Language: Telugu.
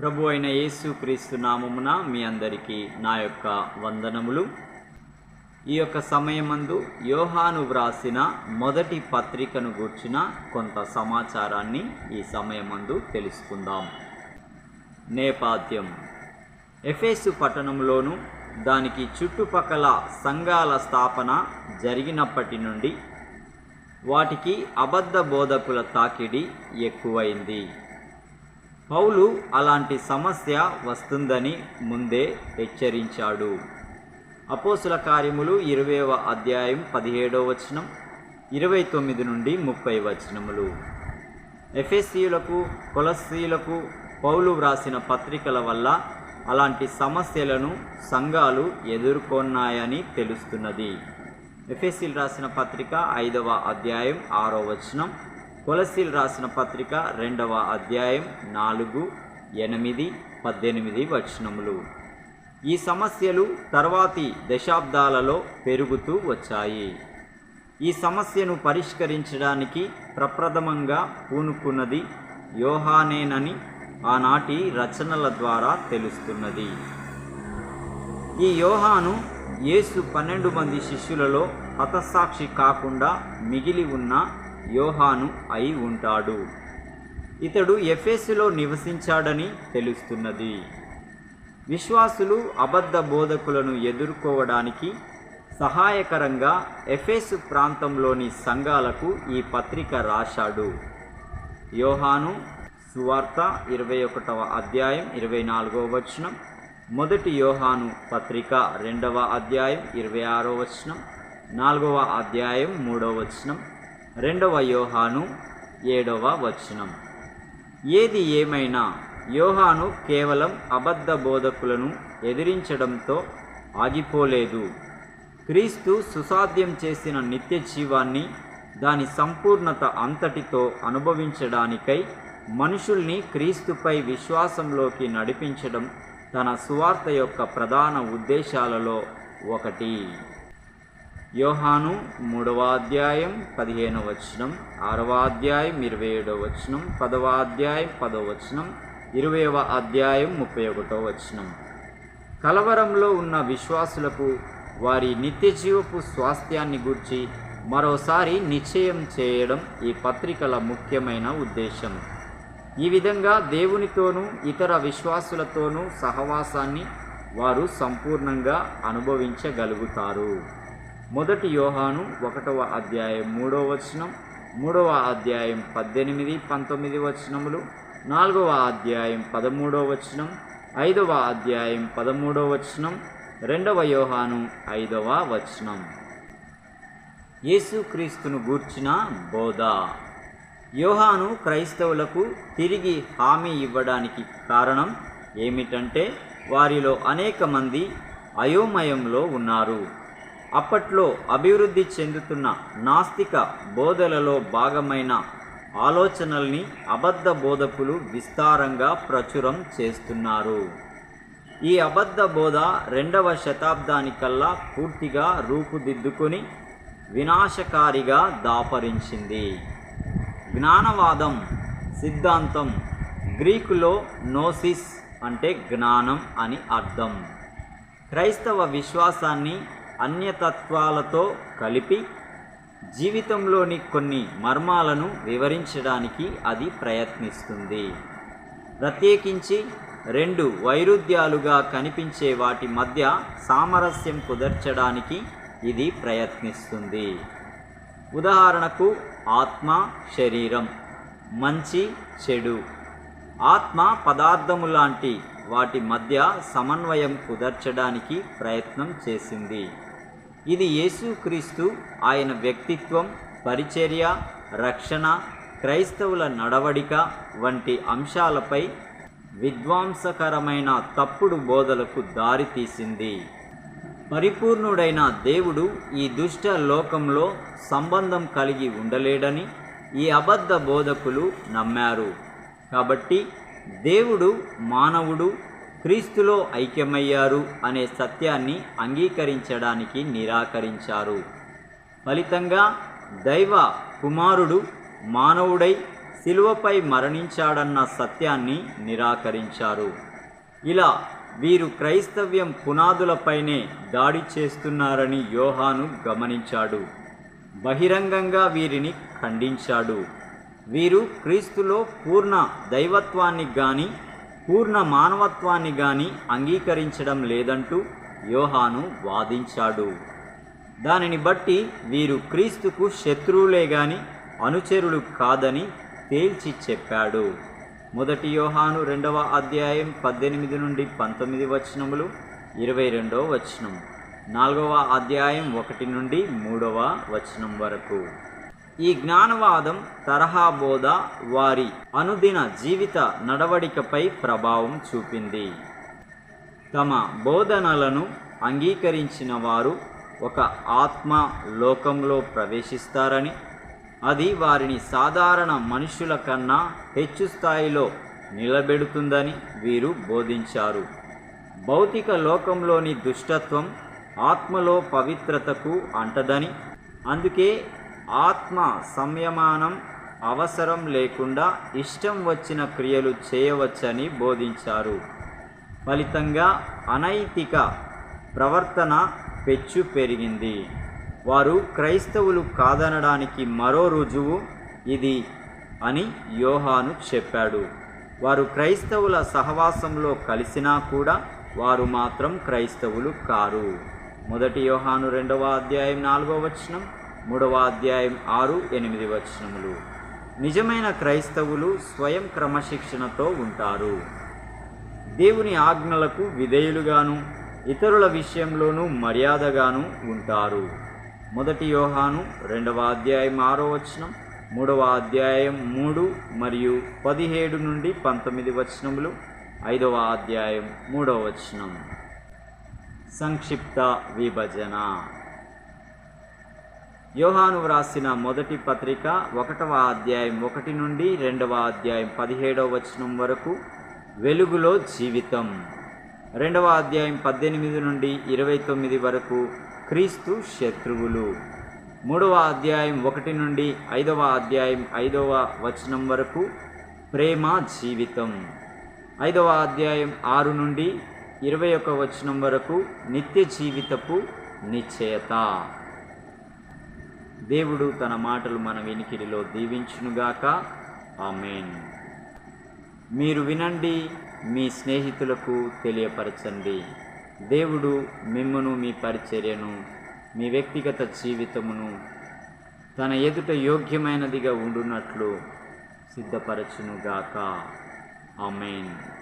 ప్రభు అయిన యేసు క్రీస్తు నామమున మీ అందరికీ నా యొక్క వందనములు. ఈ యొక్క సమయమందు యోహాను వ్రాసిన మొదటి పత్రికను గూర్చిన కొంత సమాచారాన్ని ఈ సమయమందు తెలుసుకుందాం. నేపథ్యం ఎఫేసు పట్టణంలోను దానికి చుట్టుపక్కల సంఘాల స్థాపన జరిగినప్పటి నుండి వాటికి అబద్ధ బోధకుల తాకిడి ఎక్కువైంది. పౌలు అలాంటి సమస్య వస్తుందని ముందే హెచ్చరించాడు. అపోసుల కార్యములు ఇరవైవ అధ్యాయం పదిహేడవ వచనం ఇరవై తొమ్మిది నుండి ముప్పై వచనములు. ఎఫ్ఎస్సీలకు కొలస్సీలకు పౌలు వ్రాసిన పత్రికల వల్ల అలాంటి సమస్యలను సంఘాలు ఎదుర్కొన్నాయని తెలుస్తున్నది. ఎఫ్ఎస్సీలు రాసిన పత్రిక ఐదవ అధ్యాయం ఆరో వచనం కొలసీలు రాసిన పత్రిక రెండవ అధ్యాయం నాలుగు ఎనిమిది పద్దెనిమిది వచనములు. ఈ సమస్యలు తర్వాతి దశాబ్దాలలో పెరుగుతూ వచ్చాయి. ఈ సమస్యను పరిష్కరించడానికి ప్రప్రథమంగా పూనుకున్నది యోహానేనని ఆనాటి రచనల ద్వారా తెలుస్తున్నది. ఈ యోహాను యేసు పన్నెండు మంది శిష్యులలో హతసాక్షి కాకుండా మిగిలి ఉన్న యోహాను అయి ఉంటాడు. ఇతడు ఎఫెసులో నివసించాడని తెలుస్తున్నది. విశ్వాసులు అబద్ధ బోధకులను ఎదుర్కోవడానికి సహాయకరంగా ఎఫెసు ప్రాంతంలోని సంఘాలకు ఈ పత్రిక రాశాడు. యోహాను సువార్త ఇరవై ఒకటవ అధ్యాయం ఇరవై నాలుగవ వచనం మొదటి యోహాను పత్రిక రెండవ అధ్యాయం ఇరవై ఆరో వచనం నాలుగవ అధ్యాయం మూడవ వచనం రెండవ యోహాను ఏడవ వచనం. ఏది ఏమైనా యోహాను కేవలం అబద్ధ బోధకులను ఎదిరించడంతో ఆగిపోలేదు. క్రీస్తు సుసాధ్యం చేసిన నిత్య జీవాన్ని దాని సంపూర్ణత అంతటితో అనుభవించడానికై మనుషుల్ని క్రీస్తుపై విశ్వాసంలోకి నడిపించడం తన సువార్త యొక్క ప్రధాన ఉద్దేశాలలో ఒకటి. యోహాను మూడవ అధ్యాయం పదిహేనవ వచనం ఆరవ అధ్యాయం ఇరవై ఏడవ వచనం పదవ అధ్యాయం పదవ వచనం ఇరవైవ అధ్యాయం ముప్పై ఒకటో వచనం. కలవరంలో ఉన్న విశ్వాసులకు వారి నిత్యజీవపు స్వాస్థ్యాన్ని గూర్చి మరోసారి నిశ్చయం చేయడం ఈ పత్రికల ముఖ్యమైన ఉద్దేశం. ఈ విధంగా దేవునితోనూ ఇతర విశ్వాసులతోనూ సహవాసాన్ని వారు సంపూర్ణంగా అనుభవించగలుగుతారు. మొదటి యోహాను ఒకటవ అధ్యాయం మూడవ వచనం మూడవ అధ్యాయం పద్దెనిమిది పంతొమ్మిది వచనములు నాలుగవ అధ్యాయం పదమూడవ వచనం ఐదవ అధ్యాయం పదమూడవ వచనం రెండవ యోహాను ఐదవ వచనం. యేసుక్రీస్తును గూర్చిన బోధ. యోహాను క్రైస్తవులకు తిరిగి హామీ ఇవ్వడానికి కారణం ఏమిటంటే వారిలో అనేక మంది అయోమయంలో ఉన్నారు. అప్పట్లో అభివృద్ధి చెందుతున్న నాస్తిక బోధలలో భాగమైన ఆలోచనల్ని అబద్ధ బోధకులు విస్తారంగా ప్రచురం చేస్తున్నారు. ఈ అబద్ధ బోధ రెండవ శతాబ్దానికల్లా పూర్తిగా రూపుదిద్దుకొని వినాశకారిగా దాపరించింది. జ్ఞానవాదం సిద్ధాంతం గ్రీకులో నోసిస్ అంటే జ్ఞానం అని అర్థం. క్రైస్తవ విశ్వాసాన్ని అన్యతత్వాలతో కలిపి జీవితంలోని కొన్ని మర్మాలను వివరించడానికి అది ప్రయత్నిస్తుంది. ప్రత్యేకించి రెండు వైరుధ్యాలుగా కనిపించే వాటి మధ్య సామరస్యం కుదర్చడానికి ఇది ప్రయత్నిస్తుంది. ఉదాహరణకు ఆత్మ శరీరం. మంచి చెడు. ఆత్మ పదార్థము లాంటి వాటి మధ్య సమన్వయం కుదర్చడానికి ప్రయత్నం చేసింది. ఇది యేసుక్రీస్తు ఆయన వ్యక్తిత్వం పరిచర్య రక్షణ క్రైస్తవుల నడవడిక వంటి అంశాలపై విద్వాంసకరమైన తప్పుడు బోధలకు దారితీసింది పరిపూర్ణుడైన దేవుడు ఈ దుష్ట లోకంలో సంబంధం కలిగి ఉండలేడని ఈ అబద్ధ బోధకులు నమ్మారు. కాబట్టి దేవుడు మానవుడు క్రీస్తులో ఐక్యమయ్యారు అనే సత్యాన్ని అంగీకరించడానికి నిరాకరించారు. ఫలితంగా దైవ కుమారుడు మానవుడై శిలువపై మరణించాడన్న సత్యాన్ని నిరాకరించారు. ఇలా వీరు క్రైస్తవ్యం పునాదులపైనే దాడి చేస్తున్నారని యోహాను గమనించాడు. బహిరంగంగా వీరిని ఖండించాడు. వీరు క్రీస్తులో పూర్ణ దైవత్వాన్ని గాని పూర్ణ మానవత్వాన్ని గాని అంగీకరించడం లేదంటూ యోహాను వాదించాడు. దానిని బట్టి వీరు క్రీస్తుకు శత్రువులే గాని అనుచరులు కాదని తేల్చి చెప్పాడు. మొదటి యోహాను రెండవ అధ్యాయం పద్దెనిమిది నుండి పంతొమ్మిది వచనములు ఇరవై రెండవ వచనం. నాలుగవ అధ్యాయం ఒకటి నుండి మూడవ వచనం వరకు. ఈ జ్ఞానవాదం తరహా బోధ వారి అనుదిన జీవిత నడవడికపై ప్రభావం చూపింది. తమ బోధనలను అంగీకరించిన వారు ఒక ఆత్మ లోకంలో ప్రవేశిస్తారని అది వారిని సాధారణ మనుషుల కన్నా హెచ్చు స్థాయిలో నిలబెడుతుందని వీరు బోధించారు. భౌతిక లోకంలోని దుష్టత్వం ఆత్మలో పవిత్రతకు అంటదని అందుకే ఆత్మ సంయమానం అవసరం లేకుండా ఇష్టం వచ్చిన క్రియలు చేయవచ్చని బోధించారు. ఫలితంగా అనైతిక ప్రవర్తన పెచ్చు పెరిగింది. వారు క్రైస్తవులు కాదనడానికి మరో రుజువు ఇది అని యోహాను చెప్పాడు. వారు క్రైస్తవుల సహవాసంలో కలిసినా కూడా వారు మాత్రం క్రైస్తవులు కారు. మొదటి యోహాను రెండవ అధ్యాయం నాలుగవ వచనం. మూడవ అధ్యాయం ఆరు ఎనిమిది వచనములు. నిజమైన క్రైస్తవులు స్వయం క్రమశిక్షణతో ఉంటారు. దేవుని ఆజ్ఞలకు విధేయులుగాను ఇతరుల విషయంలోనూ మర్యాదగాను ఉంటారు. మొదటి యోహాను రెండవ అధ్యాయం ఆరో వచనం మూడవ అధ్యాయం మూడు మరియు పదిహేడు నుండి పంతొమ్మిది వచనములు ఐదవ అధ్యాయం మూడవ వచనం. సంక్షిప్త విభజన. యోహాను వ్రాసిన మొదటి పత్రిక ఒకటవ అధ్యాయం ఒకటి నుండి రెండవ అధ్యాయం పదిహేడవ వచనం వరకు వెలుగులో జీవితం. రెండవ అధ్యాయం పద్దెనిమిది నుండి ఇరవై తొమ్మిది వరకు క్రీస్తు శత్రువులు. మూడవ అధ్యాయం ఒకటి నుండి ఐదవ అధ్యాయం ఐదవ వచనం వరకు ప్రేమ జీవితం. ఐదవ అధ్యాయం ఆరు నుండి ఇరవై ఒక వచనం వరకు నిత్య జీవితపు నిశ్చయత. దేవుడు తన మాటలు మన వినికిడిలో దీవించునుగాక. ఆమెన్. మీరు వినండి మీ స్నేహితులకు తెలియపరచండి. దేవుడు మిమ్మను మీ పరిచర్యను మీ వ్యక్తిగత జీవితమును తన ఎదుట యోగ్యమైనదిగా ఉండునట్లు సిద్ధపరచునుగాక. ఆమెన్.